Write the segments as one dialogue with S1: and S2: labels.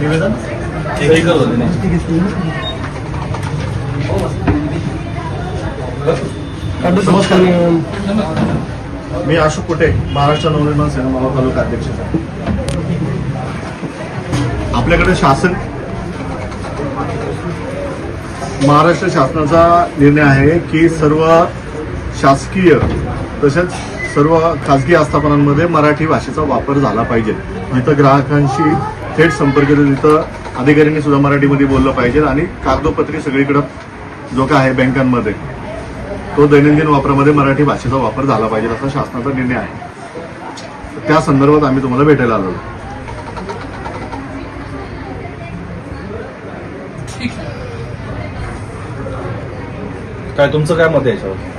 S1: निवेदन नमस्कार. मी अशोक कुटे महाराष्ट्र नवनिर्माण सेना मावळ तालुका अध्यक्ष. आपल्याकडे शासन महाराष्ट्र शासनाचा निर्णय आहे की सर्व शासकीय तसेच सर्व खाजगी आस्थापनांमध्ये मराठी भाषेचा वापर झाला पाहिजे. जिथं ग्राहकांशी थेट संपर्क तिथं अधिकाऱ्यांनी सुद्धा मराठीमध्ये बोललं पाहिजे आणि कागदोपत्री सगळीकडं जो काय आहे बँकांमध्ये तो दैनंदिन वापरामध्ये मराठी भाषेचा वापर झाला पाहिजे असा शासनाचा निर्णय आहे. त्या संदर्भात आम्ही तुम्हाला भेटायला आलो.
S2: काय तुमचं काय मत आहे याच्यावर
S3: ठीक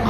S3: है सर लेकिन नेशनलाइजमेंट होता है
S2: मराठीत बोला ना.
S1: मराठीत-
S2: मराठीत
S1: मराठीत
S2: बोला
S1: बोला
S2: ना.
S1: ना.
S4: नाही येत मराठी
S3: तो इतनी मराठी तो नहीं आती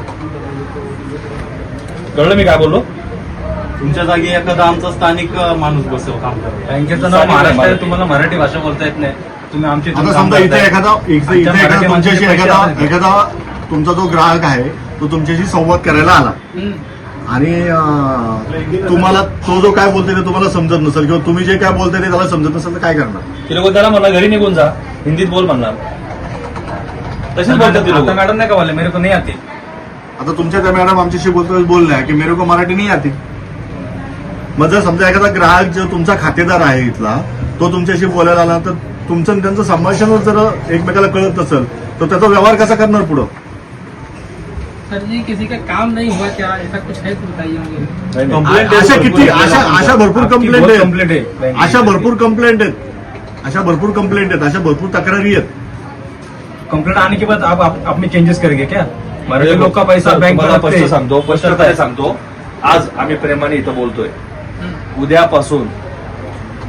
S2: कळलं मी काय बोललो?
S5: तुमच्या जागी एखादा आमचा स्थानिक माणूस बसव काम करतो.
S2: बँकेचं
S5: नाव
S2: नाव
S5: महाराष्ट्र आहे तुम्हाला मराठी भाषा बोलता येत नाही. तुम्ही आमची
S1: आता समजा इथे. एखादा इथे तुमच्याशी तुमचा जो ग्राहक आहे तो तुमच्याशी संवाद करायला आला. आणि तुम्हाला तो जो काय बोलतोय ते तुम्हाला समजत नसेल किंवा तुम्ही जे काय बोलताय ते त्याला समजत नसेल तर काय करणार?
S2: ते लोक त्याला म्हणा घरी निघून जा. हिंदीत बोल म्हणणार. तसेच बोलतात ते लोक.
S5: आता मॅडम नाही का बोलले? मेरे को नाही आती.
S1: आता तुमच्या त्या मॅडम आमच्याशी बोलतो बोलल्या की मेरे को मराठी नाही आती. मग जर समजा एखादा ग्राहक जो तुमचा खातेदार आहे इथला तो तुमच्याशी बोलायला आला तर तुमचं आणि त्यांचं संभाषणच जर एकमेकाला कळत नसेल तर त्याचा व्यवहार कसा करणार पुढं?
S3: सर जी किसी का काम नहीं हुआ क्या? ऐसा कुछ है तो बताइए मुझे।
S2: नाही, नाही.
S5: Complaint
S1: अशा
S5: आहे
S1: किती?
S5: भरपूर.
S1: अशा अशा भरपूर कंप्लेंट आहेत.
S5: complaint आहे.
S1: अशा भरपूर कंप्लेंट आहेत. अशा भरपूर कंप्लेंट आहेत. अशा भरपूर तक्रारी आहेत.
S5: कंप्लेंट आने के बाद आप, आप चेंजेस करेंगे क्या? मराठी लोक का पैसा बँक
S2: स्पष्ट सांगतो सांगतो? आज आम्ही प्रेमाने इथं बोलतोय. उद्यापासून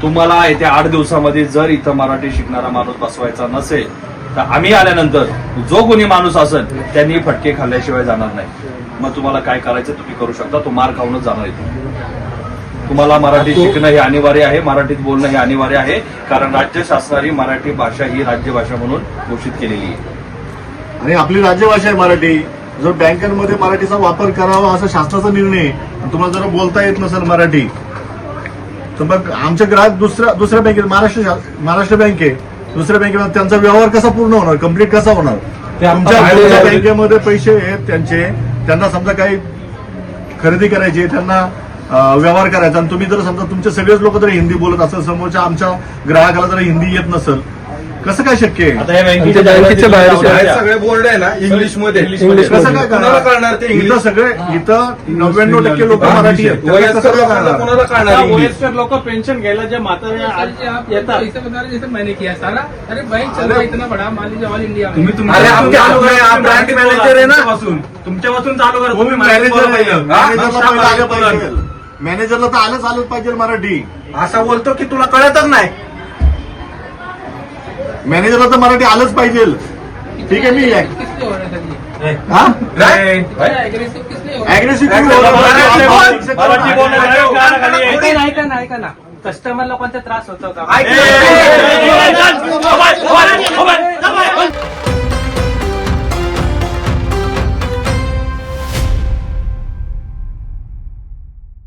S2: तुम्हाला येत्या आठ दिवसामध्ये जर इथं मराठी शिकणारा माणूस बसवायचा नसेल तर आम्ही आल्यानंतर जो कोणी माणूस असेल त्यांनी फटके खाल्ल्याशिवाय जाणार नाही. मग तुम्हाला काय करायचं तुम्ही करू शकता तो मार खाऊनच जाणार इथे तुम्हाला मराठी शिकणं हे अनिवार्य आहे मराठीत बोलणं हे अनिवार्य आहे कारण राज्य शासनाने मराठी भाषा ही राज्यभाषा म्हणून घोषित केलेली आहे.
S1: आणि आपली राज्यभाषा आहे मराठी. जर बँकांमध्ये मराठीचा वापर करावा असा शासनाचा निर्णय तुम्हाला जर बोलता येत नसेल मराठी. तर मग आमचे ग्राहक दुसऱ्या दुसऱ्या बँकेत महाराष्ट्र महाराष्ट्र बँक आहे. दुसऱ्या बँकेमध्ये त्यांचा व्यवहार कसा पूर्ण होणार? कंप्लीट कसा होणार? तुमच्या बँकेमध्ये पैसे आहेत त्यांचे. त्यांना समजा काही खरेदी करायची त्यांना व्यवहार करायचा. आणि तुम्ही जर समजा तुमचे सगळेच लोक जर हिंदी बोलत असेल समोरच्या आमच्या ग्राहकाला जर हिंदी येत नसेल कसं काय शक्य आहे?
S2: आता या बँकेच्या
S4: बाहेर.
S6: सगळे बोर्ड आहे ना इंग्लिशमध्ये.
S4: इंग्लिश
S1: कसं. काय
S6: कोणाला कळणार ते
S1: इथं
S6: इंग्लिश
S1: सगळे इथं नव्याण्णव टक्के लोक मराठी आहेत. त्यांना
S6: वयस्कर
S1: कसं काय
S6: लोकांना
S1: कळणार?
S6: कोणाला कळणार इंग्लिश
S5: वयस्कर लोक पेन्शन घ्यायला जे म्हातारे
S3: आप
S5: येतात.
S3: ऐसे बता रहे जैसे मैंने किया सारा. अरे बैंक चल रहा है इतना बड़ा मान लीजिए ऑल इंडिया में
S5: तुम्ही तुमच्या-
S6: अरे, आमचे manager आहे ना?
S5: तुमच्यापासून. तुमच्यापासून चालू करा.
S1: तुम्ही
S5: तुम्ही मराठी
S1: मॅनेजर.
S5: पहिलं.
S1: मॅनेजरला पहिलं आलं. पाहिजे. मॅनेजरला तर आलंच आलंच पाहिजे मराठी.
S6: असा बोलतो की तुला कळतच नाही.
S1: मॅनेजरला तर मराठी आलंच पाहिजे ठीक आहे मी
S5: कस्टमरला कोणता त्रास होतो का